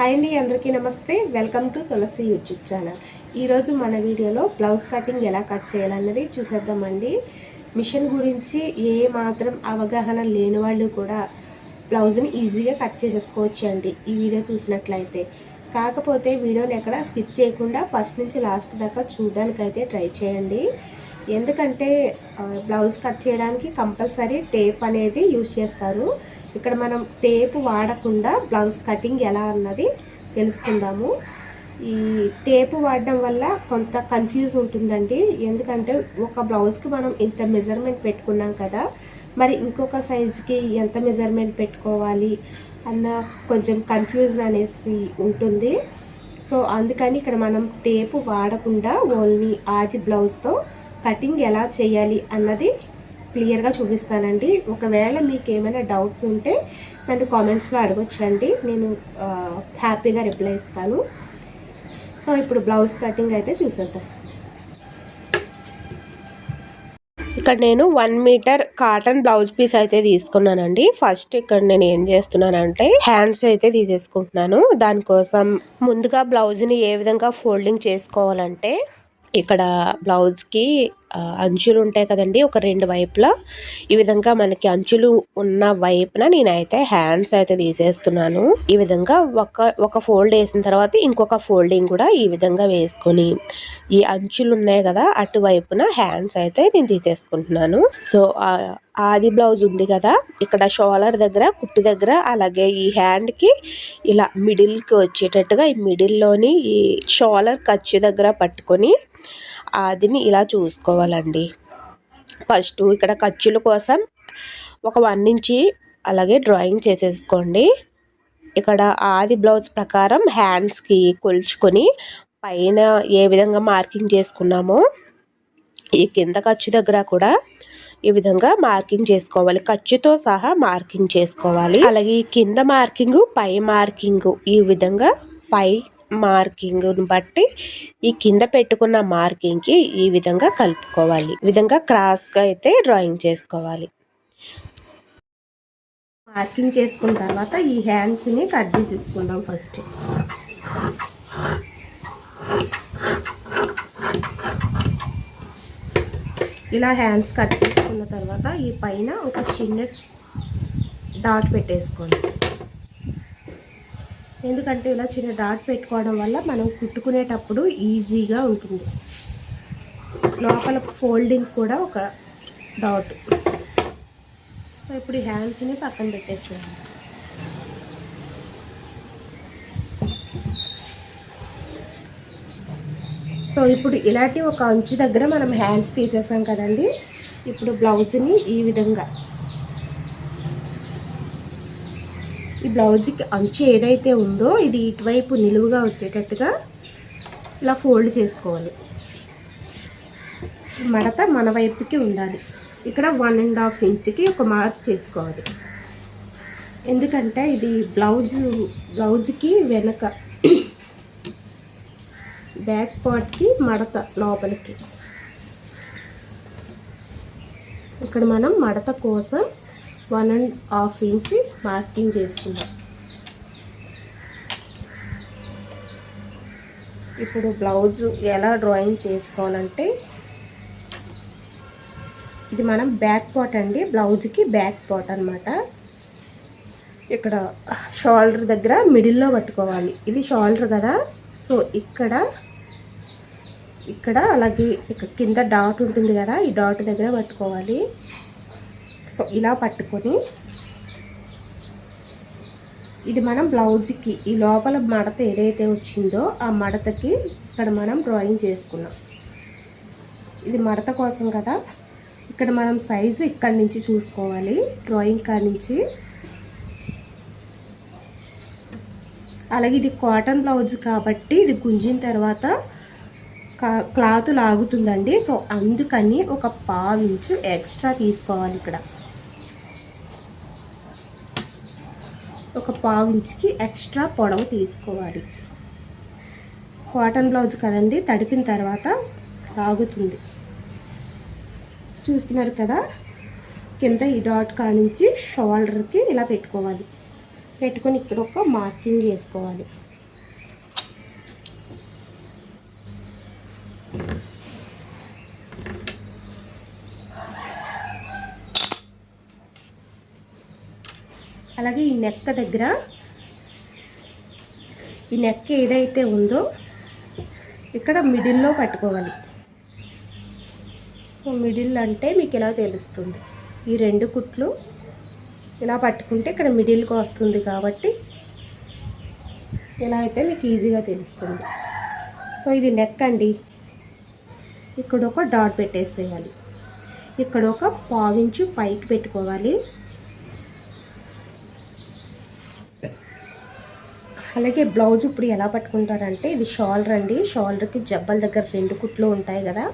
Hi అండి అందరికీ నమస్తే. Welcome to Tulasi YouTube channel. ఈరోజు మన వీడియోలో బ్లౌజ్ కటింగ్ ఎలా కట్ చేయాలన్నది చూసేద్దామండి. మిషన్ గురించి ఏ మాత్రం అవగాహన లేని వాళ్ళు కూడా బ్లౌజ్ని ఈజీగా కట్ చేసేసుకోవచ్చు అండి ఈ వీడియో చూసినట్లయితే. కాకపోతే వీడియోని ఎక్కడ స్కిప్ చేయకుండా ఫస్ట్ నుంచి లాస్ట్ దాకా చూడడానికైతే ట్రై చేయండి. ఎందుకంటే బ్లౌజ్ కట్ చేయడానికి కంపల్సరీ టేప్ అనేది యూజ్ చేస్తారు. ఇక్కడ మనం టేప్ వాడకుండా బ్లౌజ్ కటింగ్ ఎలా అన్నది తెలుసుకుందాము. ఈ టేప్ వాడడం వల్ల కొంత కన్ఫ్యూజ్ ఉంటుందండి. ఎందుకంటే ఒక బ్లౌజ్కి మనం ఇంత మెజర్మెంట్ పెట్టుకున్నాం కదా మరి ఇంకొక సైజుకి ఎంత మెజర్మెంట్ పెట్టుకోవాలి అన్న కొంచెం కన్ఫ్యూజన్ అనేసి ఉంటుంది. సో అందుకని ఇక్కడ మనం టేపు వాడకుండా ఓన్లీ ఆది బ్లౌజ్తో కటింగ్ ఎలా చేయాలి అన్నది క్లియర్గా చూపిస్తానండి. ఒకవేళ మీకు ఏమైనా డౌట్స్ ఉంటే నన్ను కామెంట్స్లో అడగొచ్చండి. నేను హ్యాపీగా రిప్లై ఇస్తాను. సో ఇప్పుడు బ్లౌజ్ కటింగ్ అయితే చూసేద్దాం. ఇక్కడ నేను one metre cotton blouse piece అయితే తీసుకున్నానండి. ఫస్ట్ ఇక్కడ నేను ఏం చేస్తున్నానంటే హ్యాండ్స్ అయితే తీసేసుకుంటున్నాను. దానికోసం ముందుగా బ్లౌజ్ని ఏ విధంగా ఫోల్డింగ్ చేసుకోవాలంటే ఇక్కడ బ్లౌజ్కి అంచులు ఉంటాయి కదండి ఒక రెండు వైపులా. ఈ విధంగా మనకి అంచులు ఉన్న వైపున నేనైతే హ్యాండ్స్ అయితే తీసేస్తున్నాను. ఈ విధంగా ఒక ఒక ఫోల్డ్ వేసిన తర్వాత ఇంకొక ఫోల్డింగ్ కూడా ఈ విధంగా వేసుకొని ఈ అంచులు ఉన్నాయి కదా అటువైపున హ్యాండ్స్ అయితే నేను తీసేసుకుంటున్నాను. సో ఆది బ్లౌజ్ ఉంది కదా ఇక్కడ షోలర్ దగ్గర కుట్టి దగ్గర అలాగే ఈ హ్యాండ్కి ఇలా మిడిల్కి వచ్చేటట్టుగా ఈ మిడిల్లోని ఈ షోలర్ ఖర్చు దగ్గర పట్టుకొని ఆదిని ఇలా తీసుకోవాలండి. ఫస్ట్ ఇక్కడ ఖర్చుల కోసం ఒక వన్ ఇంచి అలాగే డ్రాయింగ్ చేసేసుకోండి. ఇక్కడ ఆది బ్లౌజ్ ప్రకారం హ్యాండ్స్కి కొలుచుకొని పైన ఏ విధంగా మార్కింగ్ చేసుకున్నామో ఈ కింద ఖర్చు దగ్గర కూడా ఈ విధంగా మార్కింగ్ చేసుకోవాలి. ఖర్చుతో సహా మార్కింగ్ చేసుకోవాలి. అలాగే ఈ కింద మార్కింగ్ పై మార్కింగ్ ఈ విధంగా పై మార్కింగ్ను బట్టి ఈ కింద పెట్టుకున్న మార్కింగ్కి ఈ విధంగా కలుపుకోవాలి. ఈ విధంగా క్రాస్గా అయితే డ్రాయింగ్ చేసుకోవాలి. మార్కింగ్ చేసుకున్న తర్వాత ఈ హ్యాండ్స్ని కట్ చేసేసుకుందాం ఫస్ట్. ఇలా హ్యాండ్స్ కట్ చేసుకున్న తర్వాత ఈ పైన ఒక చిన్న డాట్ పెట్టేసుకోండి. ఎందుకంటే ఇలా చిన్న డాట్ పెట్టుకోవడం వల్ల మనం కుట్టుకునేటప్పుడు ఈజీగా ఉంటుంది. లోపల ఫోల్డింగ్ కూడా ఒక డాట్. సో ఇప్పుడు ఈ హ్యాండ్స్ని పక్కన పెట్టేస్తాను సో ఇప్పుడు ఇలాంటి ఒక అంచు దగ్గర మనం హ్యాండ్స్ తీసేసాం కదండి. ఇప్పుడు బ్లౌజ్ని ఈ విధంగా ఈ బ్లౌజ్కి అంచు ఏదైతే ఉందో ఇది ఇటువైపు నిలువుగా వచ్చేటట్టుగా ఇలా ఫోల్డ్ చేసుకోవాలి. మడత మన వైపుకి ఉండాలి. ఇక్కడ వన్ అండ్ హాఫ్ ఇంచ్కి ఒక మార్క్ చేసుకోవాలి. ఎందుకంటే ఇది బ్లౌజ్ బ్లౌజ్కి వెనక బ్యాక్ పార్ట్కి మడత లోపలికి. ఇక్కడ మనం మడత కోసం one and half inch marking చేసుకుందాం. ఇప్పుడు బ్లౌజ్ ఎలా డ్రాయింగ్ చేసుకోవాలంటే ఇది మనం బ్యాక్ పార్ట్ అండి బ్లౌజ్కి బ్యాక్ పార్ట్ అనమాట ఇక్కడ షోల్డర్ దగ్గర మిడిల్లో పట్టుకోవాలి. ఇది షోల్డర్ కదా. సో ఇక్కడ ఇక్కడ అలాగే ఇక్కడ కింద డాట్ ఉంటుంది కదా ఈ డాట్ దగ్గర పట్టుకోవాలి. సో ఇలా పట్టుకొని ఇది మనం బ్లౌజ్కి ఈ లోపల మడత ఏదైతే వచ్చిందో ఆ మడతకి ఇక్కడ మనం డ్రాయింగ్ చేసుకున్నాం. ఇది మడత కోసం కదా ఇక్కడ మనం సైజు ఇక్కడ నుంచి చూసుకోవాలి. డ్రాయింగ్ కాడ నుంచి. అలాగే ఇది కాటన్ బ్లౌజ్ కాబట్టి ఇది గుంజిన తర్వాత క్లాత్ లాగుతుందండి. సో అందుకని ఒక పావు ఇంచు ఎక్స్ట్రా తీసుకోవాలి ఇక్కడ. ఒక పావు ఇంచుకి ఎక్స్ట్రా పొడవు తీసుకోవాలి. కాటన్ బ్లౌజ్ కదండి తడిపిన తర్వాత రాగుతుంది. చూస్తున్నారు కదా కింద ఈ డాట్ కాడ నుంచి షోల్డర్కి ఇలా పెట్టుకోవాలి. పెట్టుకొని ఇక్కడ ఒక మార్కింగ్ చేసుకోవాలి. అలాగే ఈ నెక్క దగ్గర ఈ నెక్ ఏదైతే ఉందో ఇక్కడ మిడిల్లో పట్టుకోవాలి. సో మిడిల్ అంటే మీకు ఎలా తెలుస్తుంది? ఈ రెండు కుట్లు ఇలా పట్టుకుంటే ఇక్కడ మిడిల్కి వస్తుంది కాబట్టి ఇలా అయితే మీకు ఈజీగా తెలుస్తుంది. సో ఇది నెక్ అండి. ఇక్కడ ఒక డాట్ పెట్టేసేయాలి. ఇక్కడ ఒక పావించు పైకి పెట్టుకోవాలి. అలాగే బ్లౌజ్ ఇప్పుడు ఎలా పట్టుకుంటారంటే ఇది షోల్డర్ అండి షోల్డర్కి జబ్బల దగ్గర రెండు కుట్లు ఉంటాయి కదా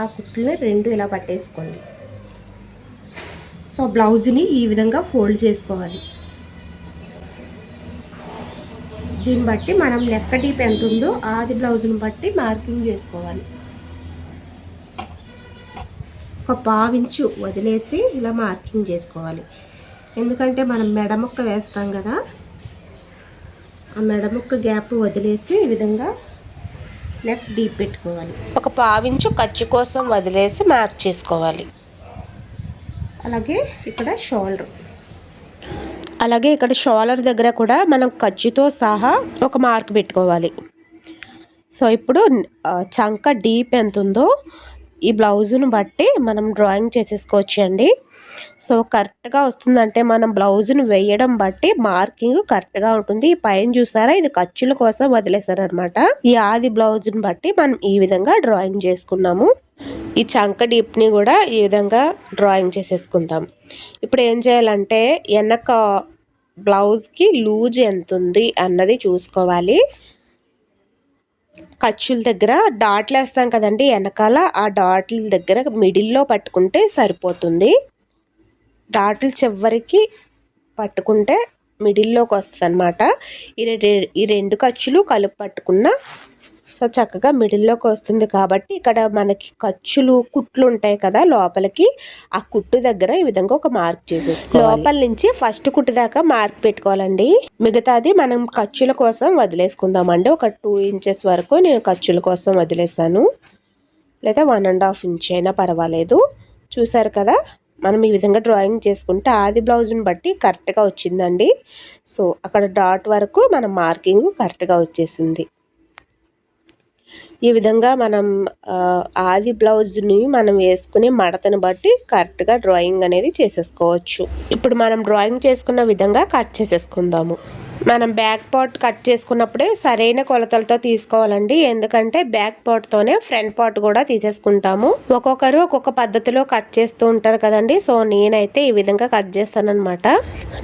ఆ కుట్లని రెండు ఇలా పట్టేసుకోండి. సో బ్లౌజ్ని ఈ విధంగా ఫోల్డ్ చేసుకోవాలి. దీన్ని బట్టి మనం నెక్క డీప్ ఎంత ఉందో ఆది బ్లౌజ్ని బట్టి మార్కింగ్ చేసుకోవాలి. ఒక పావించు వదిలేసి ఇలా మార్కింగ్ చేసుకోవాలి. ఎందుకంటే మనం మెడ ముక్క వేస్తాం కదా ఆ మెడ ముక్క గ్యాప్ వదిలేసి ఈ విధంగా నెక్ డీప్ పెట్టుకోవాలి. ఒక పావించు ఖర్చు కోసం వదిలేసి మార్క్ చేసుకోవాలి. అలాగే ఇక్కడ షోల్డర్. అలాగే ఇక్కడ షోలర్ దగ్గర కూడా మనం ఖర్చుతో సహా ఒక మార్క్ పెట్టుకోవాలి. సో ఇప్పుడు చంక డీప్ ఎంత ఉందో ఈ బ్లౌజును బట్టి మనం డ్రాయింగ్ చేసేసుకోవచ్చు అండి సో కరెక్ట్గా వస్తుందంటే మనం బ్లౌజును వేయడం బట్టి మార్కింగ్ కరెక్ట్గా ఉంటుంది. పైన చూసారా? ఇది ఖర్చుల కోసం వదిలేసారనమాట ఈ ఆది బ్లౌజ్ని బట్టి మనం ఈ విధంగా డ్రాయింగ్ చేసుకున్నాము. ఈ చంక డీప్ని కూడా ఈ విధంగా డ్రాయింగ్ చేసేసుకుందాం. ఇప్పుడు ఏం చేయాలంటే వెనక బ్లౌజ్కి లూజ్ ఎంత ఉంది అన్నది చూసుకోవాలి. ఖర్చుల దగ్గర డాట్లు వేస్తాం కదండి వెనకాల ఆ డాట్ల దగ్గర మిడిల్లో పట్టుకుంటే సరిపోతుంది. డాట్లు చివరికి పట్టుకుంటే మిడిల్లోకి వస్తుంది అనమాట ఈ రె- ఈ రెండు ఖర్చులు కలుపు పట్టుకున్న సో చక్కగా మిడిల్లోకి వస్తుంది కాబట్టి ఇక్కడ మనకి ఖర్చులు కుట్లు ఉంటాయి కదా లోపలికి. ఆ కుట్టు దగ్గర ఈ విధంగా ఒక మార్క్ చేసేసుకోవాలి. లోపల నుంచి ఫస్ట్ కుట్టు దాకా మార్క్ పెట్టుకోవాలండి. మిగతాది మనం ఖర్చుల కోసం వదిలేసుకుందామండి ఒక టూ ఇంచెస్ వరకు నేను ఖర్చుల కోసం వదిలేసాను. లేదా వన్ అండ్ హాఫ్ ఇంచ్ అయినా పర్వాలేదు. చూసారు కదా? మనం ఈ విధంగా డ్రాయింగ్ చేసుకుంటే ఆది బ్లౌజ్ని బట్టి కరెక్ట్గా వచ్చిందండి. సో అక్కడ డాట్ వరకు మన మార్కింగ్ కరెక్ట్గా వచ్చేసింది. ఈ విధంగా మనం ఆది బ్లౌజ్ని మనం వేసుకునే మడతను బట్టి కరెక్ట్గా డ్రాయింగ్ అనేది చేసేసుకోవచ్చు. ఇప్పుడు మనం డ్రాయింగ్ చేసుకున్న విధంగా కట్ చేసేసుకుందాము. మనం బ్యాక్ పార్ట్ కట్ చేసుకున్నప్పుడే సరైన కొలతలతో తీసుకోవాలండి. ఎందుకంటే బ్యాక్ పార్ట్తోనే ఫ్రంట్ పార్ట్ కూడా తీసేసుకుంటాము. ఒక్కొక్కరు ఒక్కొక్క పద్ధతిలో కట్ చేస్తూ ఉంటారు కదండి. సో నేనైతే ఈ విధంగా కట్ చేస్తానమాట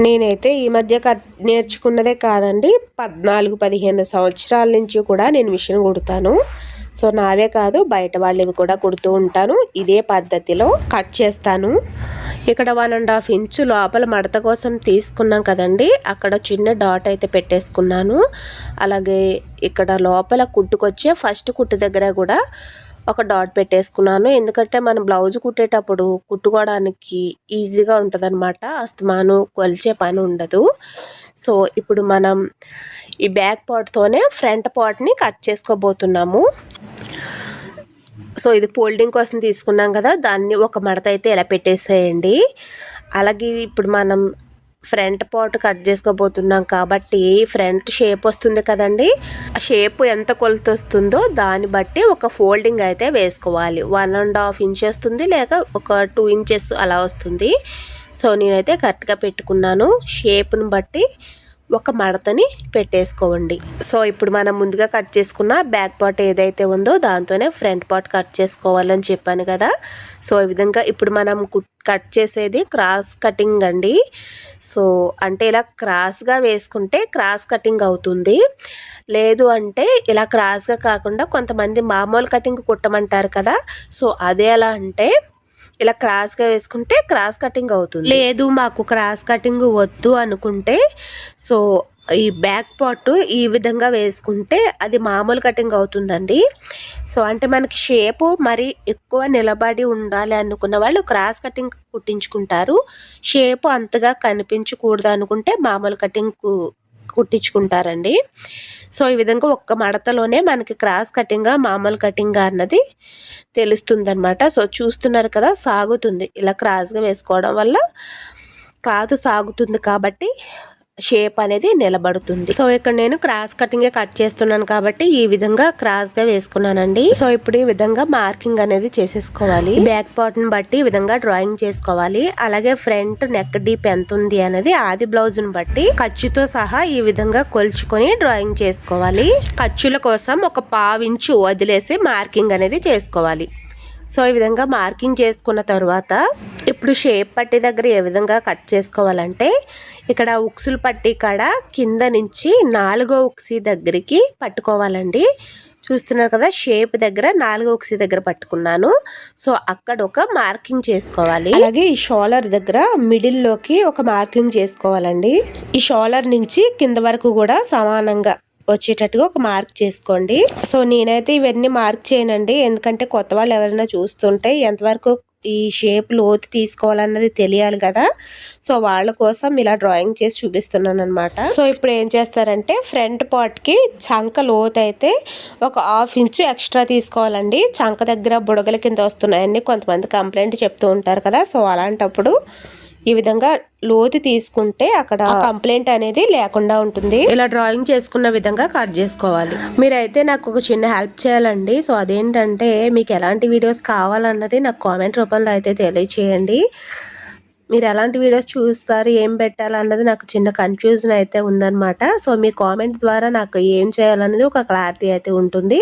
నేనైతే ఈ మధ్య కట్ నేర్చుకున్నదే కాదండి. పద్నాలుగు పదిహేను సంవత్సరాల నుంచి కూడా నేను మిషన్ కుడతాను. సో నావే కాదు బయట వాళ్ళవి కూడా కుడుతూ ఉంటాను. ఇదే పద్ధతిలో కట్ చేస్తాను. ఇక్కడ వన్ అండ్ హాఫ్ ఇంచు లోపల మడత కోసం తీసుకున్నాం కదండి. అక్కడ చిన్న డాట్ అయితే పెట్టేసుకున్నాను. అలాగే ఇక్కడ లోపల కుట్టుకొచ్చే ఫస్ట్ కుట్టు దగ్గర కూడా ఒక డాట్ పెట్టేసుకున్నాను. ఎందుకంటే మనం బ్లౌజ్ కుట్టేటప్పుడు కుట్టుకోవడానికి ఈజీగా ఉంటుందన్నమాట. అస్తమాను కొలిచే పని ఉండదు. సో ఇప్పుడు మనం ఈ బ్యాక్ పార్ట్తోనే ఫ్రంట్ పార్ట్ని కట్ చేసుకోబోతున్నాము. సో ఇది ఫోల్డింగ్ కోసం తీసుకున్నాం కదా. దాన్ని ఒక మడత అయితే ఇలా పెట్టేసేయండి. అలాగే ఇప్పుడు మనం ఫ్రంట్ పార్ట్ కట్ చేసుకోబోతున్నాం కాబట్టి ఫ్రంట్ షేప్ వస్తుంది కదండి. ఆ షేప్ ఎంత కొలత వస్తుందో దాన్ని బట్టి ఒక ఫోల్డింగ్ అయితే వేసుకోవాలి. వన్ అండ్ హాఫ్ ఇంచ్ వస్తుంది లేక ఒక టూ ఇంచెస్ అలా వస్తుంది. సో నేనైతే కరెక్ట్గా పెట్టుకున్నాను. షేప్ని బట్టి ఒక మడతని పెట్టేసుకోండి. సో ఇప్పుడు మనం ముందుగా కట్ చేసుకున్న బ్యాక్ పార్ట్ ఏదైతే ఉందో దాంతోనే ఫ్రంట్ పార్ట్ కట్ చేసుకోవాలని చెప్పాను కదా. సో ఈ విధంగా ఇప్పుడు మనం కుట్ కట్ చేసేది క్రాస్ కటింగ్ అండి. సో అంటే ఇలా క్రాస్గా వేసుకుంటే క్రాస్ కటింగ్ అవుతుంది. లేదు అంటే ఇలా క్రాస్గా కాకుండా కొంతమంది మామూలు కటింగ్ కుట్టమంటారు కదా. సో అదే ఎలా అంటే ఇలా క్రాస్గా వేసుకుంటే క్రాస్ కటింగ్ అవుతుంది. లేదు మాకు క్రాస్ కటింగ్ వద్దు అనుకుంటే సో ఈ బ్యాక్ పార్ట్ ఈ విధంగా వేసుకుంటే అది మామూలు కటింగ్ అవుతుందండి. సో అంటే మనకి షేపు మరి ఎక్కువ నిలబడి ఉండాలి అనుకున్న వాళ్ళు క్రాస్ కటింగ్ కుట్టించుకుంటారు. షేపు అంతగా కనిపించకూడదు అనుకుంటే మామూలు కటింగ్కు కుట్టించుకుంటారండి. సో ఈ విధంగా ఒక్క మడతలోనే మనకి క్రాస్ కటింగ్గా మామూలు కటింగా అన్నది తెలుస్తుంది అనమాట సో చూస్తున్నారు కదా సాగుతుంది. ఇలా క్రాస్గా వేసుకోవడం వల్ల క్లాత్ సాగుతుంది కాబట్టి షేప్ అనేది నిలబడుతుంది. సో ఇక్కడ నేను క్రాస్ కటింగ్ కట్ చేస్తున్నాను కాబట్టి ఈ విధంగా క్రాస్గా వేసుకున్నానండి. సో ఇప్పుడు ఈ విధంగా మార్కింగ్ అనేది చేసేసుకోవాలి. బ్యాక్ పార్ట్ని బట్టి ఈ విధంగా డ్రాయింగ్ చేసుకోవాలి. అలాగే ఫ్రంట్ నెక్ డీప్ ఎంత ఉంది అనేది ఆది బ్లౌజ్ని బట్టి ఖర్చుతో సహా ఈ విధంగా కొలుచుకొని డ్రాయింగ్ చేసుకోవాలి. ఖర్చుల కోసం ఒక పావించు వదిలేసి మార్కింగ్ అనేది చేసుకోవాలి. సో ఈ విధంగా మార్కింగ్ చేసుకున్న తర్వాత ఇప్పుడు షేప్ పట్టి దగ్గర ఏ విధంగా కట్ చేసుకోవాలంటే ఇక్కడ ఉక్సులు పట్టి కాడ కింద నుంచి నాలుగో ఉక్సి దగ్గరికి పట్టుకోవాలండి. చూస్తున్నారు కదా షేప్ దగ్గర నాలుగో ఒకసి దగ్గర పట్టుకున్నాను. సో అక్కడ ఒక మార్కింగ్ చేసుకోవాలి. అలాగే ఈ షోలర్ దగ్గర మిడిల్లోకి ఒక మార్కింగ్ చేసుకోవాలండి. ఈ షోలర్ నుంచి కింద వరకు కూడా సమానంగా వచ్చేటట్టుగా ఒక మార్క్ చేసుకోండి. సో నేనైతే ఇవన్నీ మార్క్ చేయనండి. ఎందుకంటే కొత్త వాళ్ళు ఎవరైనా చూస్తుంటే ఎంతవరకు ఈ షేప్ లోతు తీసుకోవాలన్నది తెలియాలి కదా. సో వాళ్ళ కోసం ఇలా డ్రాయింగ్ చేసి చూపిస్తున్నాను అనమాట సో ఇప్పుడు ఏం చేస్తారంటే ఫ్రంట్ పార్ట్కి చంక లోతు అయితే ఒక హాఫ్ ఇంచు ఎక్స్ట్రా తీసుకోవాలండి. చంక దగ్గర బుడగల కింద వస్తున్నాయండి. కొంతమంది కంప్లైంట్ చెప్తూ ఉంటారు కదా. సో అలాంటప్పుడు ఈ విధంగా లోతు తీసుకుంటే అక్కడ కంప్లైంట్ అనేది లేకుండా ఉంటుంది. ఇలా డ్రాయింగ్ చేసుకున్న విధంగా కట్ చేసుకోవాలి. మీరైతే నాకు ఒక చిన్న హెల్ప్ చేయాలండి. సో అదేంటంటే మీకు ఎలాంటి వీడియోస్ కావాలన్నది నాకు కామెంట్ రూపంలో అయితే తెలియచేయండి. మీరు ఎలాంటి వీడియోస్ చూస్తారు ఏం పెట్టాలన్నది నాకు చిన్న కన్ఫ్యూజన్ అయితే ఉందన్నమాట. సో మీ కామెంట్ ద్వారా నాకు ఏం చేయాలన్నది ఒక క్లారిటీ అయితే ఉంటుంది.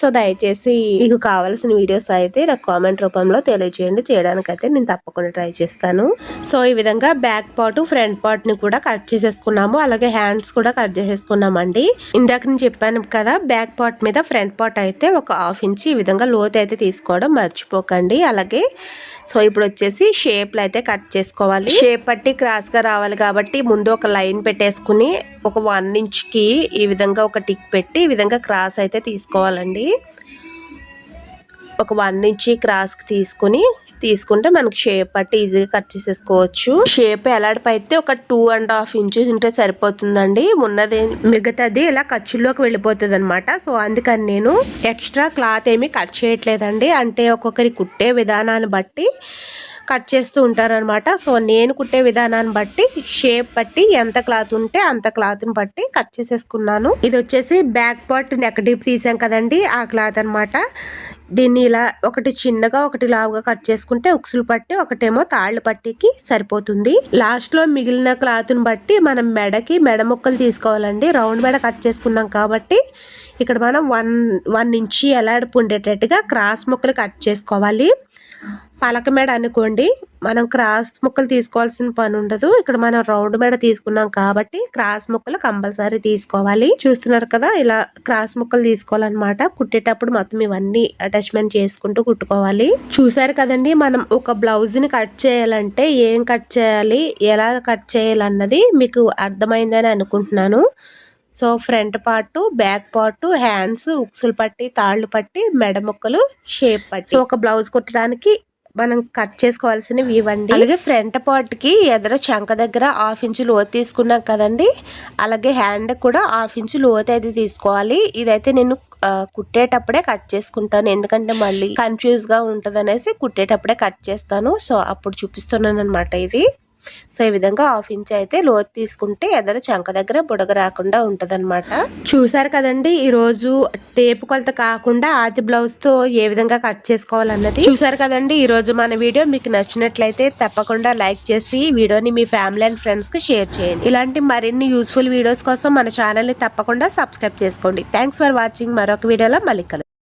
సో దయచేసి మీకు కావాల్సిన వీడియోస్ అయితే నాకు కామెంట్ రూపంలో తెలియజేయండి. చేయడానికైతే నేను తప్పకుండా ట్రై చేస్తాను. సో ఈ విధంగా బ్యాక్ పార్ట్ ఫ్రంట్ పార్ట్ని కూడా కట్ చేసేసుకున్నాము. అలాగే హ్యాండ్స్ కూడా కట్ చేసేసుకున్నామండి. ఇందాక నేను చెప్పాను కదా బ్యాక్ పార్ట్ మీద ఫ్రంట్ పార్ట్ అయితే ఒక హాఫ్ ఇంచ్ ఈ విధంగా లోతు అయితే తీసుకోవడం మర్చిపోకండి. అలాగే సో ఇప్పుడు వచ్చేసి షేప్లు అయితే కట్ చేసుకోవాలి. షేప్ పట్టి క్రాస్గా రావాలి కాబట్టి ముందు ఒక లైన్ పెట్టేసుకుని ఒక వన్ ఇంచ్కి ఈ విధంగా ఒక టిక్ పెట్టి ఈ విధంగా క్రాస్ అయితే తీసుకోవాలండి. ఒక వన్ ఇంచ్ క్రాస్కి తీసుకుని తీసుకుంటే మనకి షేప్ పట్టి ఈజీగా కట్ చేసేసుకోవచ్చు. షేప్ ఎలాడిపై అయితే ఒక టూ అండ్ హాఫ్ ఇంచెస్ ఉంటే సరిపోతుందండి. ఉన్నది మిగతాది ఇలా ఖర్చుల్లోకి వెళ్ళిపోతుంది అనమాట సో అందుకని నేను ఎక్స్ట్రా క్లాత్ ఏమీ కట్ చేయట్లేదండి. అంటే ఒక్కొక్కరి కుట్టే విధానాన్ని బట్టి కట్ చేస్తూ ఉంటారనమాట సో నేను కుట్టే విధానాన్ని బట్టి షేప్ బట్టి ఎంత క్లాత్ ఉంటే అంత క్లాత్ని బట్టి కట్ చేసేసుకున్నాను. ఇది వచ్చేసి బ్యాక్ పార్ట్ నెక్ డీప్ తీసాం కదండి ఆ క్లాత్ అనమాట దీన్ని ఇలా ఒకటి చిన్నగా ఒకటి లావుగా కట్ చేసుకుంటే ఉక్సులు పట్టి ఒకటేమో తాళ్ళు పట్టికి సరిపోతుంది. లాస్ట్లో మిగిలిన క్లాత్ని బట్టి మనం మెడకి మెడ ముక్కలు తీసుకోవాలండి. రౌండ్ మెడ కట్ చేసుకున్నాం కాబట్టి ఇక్కడ మనం వన్ వన్ ఇంచి ఎలాడుపు ఉండేటట్టుగా క్రాస్ ముక్కలు కట్ చేసుకోవాలి. పలక మెడ అనుకోండి మనం క్రాస్ ముక్కలు తీసుకోవాల్సిన పని ఉండదు. ఇక్కడ మనం రౌండ్ మెడ తీసుకున్నాం కాబట్టి క్రాస్ ముక్కలు కంపల్సరీ తీసుకోవాలి. చూస్తున్నారు కదా ఇలా క్రాస్ ముక్కలు తీసుకోవాలన్నమాట. కుట్టేటప్పుడు మొత్తం ఇవన్నీ అటాచ్మెంట్ చేసుకుంటూ కుట్టుకోవాలి. చూసారు కదండి మనం ఒక బ్లౌజ్ని కట్ చేయాలంటే ఏం కట్ చేయాలి ఎలా కట్ చేయాలన్నది మీకు అర్థమైందని అనుకుంటున్నాను. So front part back part hands ఉక్సులు పట్టి తాళ్ళు పట్టి మెడ ముక్కలు షేప్ పట్టి. సో ఒక బ్లౌజ్ కుట్టడానికి మనం కట్ చేసుకోవాల్సినవి ఇవ్వండి. అలాగే ఫ్రంట్ పార్ట్కి ఎదర చంక దగ్గర హాఫ్ ఇంచు లోతు తీసుకున్నాం కదండి. అలాగే హ్యాండ్ కూడా హాఫ్ ఇంచు లోతు అయితే తీసుకోవాలి. ఇదైతే నేను కుట్టేటప్పుడే కట్ చేసుకుంటాను. ఎందుకంటే మళ్ళీ కన్ఫ్యూజ్గా ఉంటుంది అనేసి కుట్టేటప్పుడే కట్ చేస్తాను. సో అప్పుడు చూపిస్తున్నాను అనమాట ఇది. సో ఈ విధంగా హాఫ్ ఇంచ్ అయితే లోతు తీసుకుంటే ఎదర చంక దగ్గర బుడగ రాకుండా ఉంటదన్నమాట. చూసారు కదండి ఈ రోజు టేపు కొలత కాకుండా ఆది బ్లౌజ్తో ఏ విధంగా కట్ చేసుకోవాలన్నది. చూసారు కదండి ఈ రోజు మన వీడియో మీకు నచ్చినట్లయితే తప్పకుండా లైక్ చేసి వీడియోని మీ ఫ్యామిలీ అండ్ ఫ్రెండ్స్కి షేర్ చేయండి. ఇలాంటి మరిన్ని యూస్ఫుల్ వీడియోస్ కోసం మన ఛానల్ని తప్పకుండా సబ్స్క్రైబ్ చేసుకోండి. Thanks for watching. మరొక వీడియోలో మళ్ళీ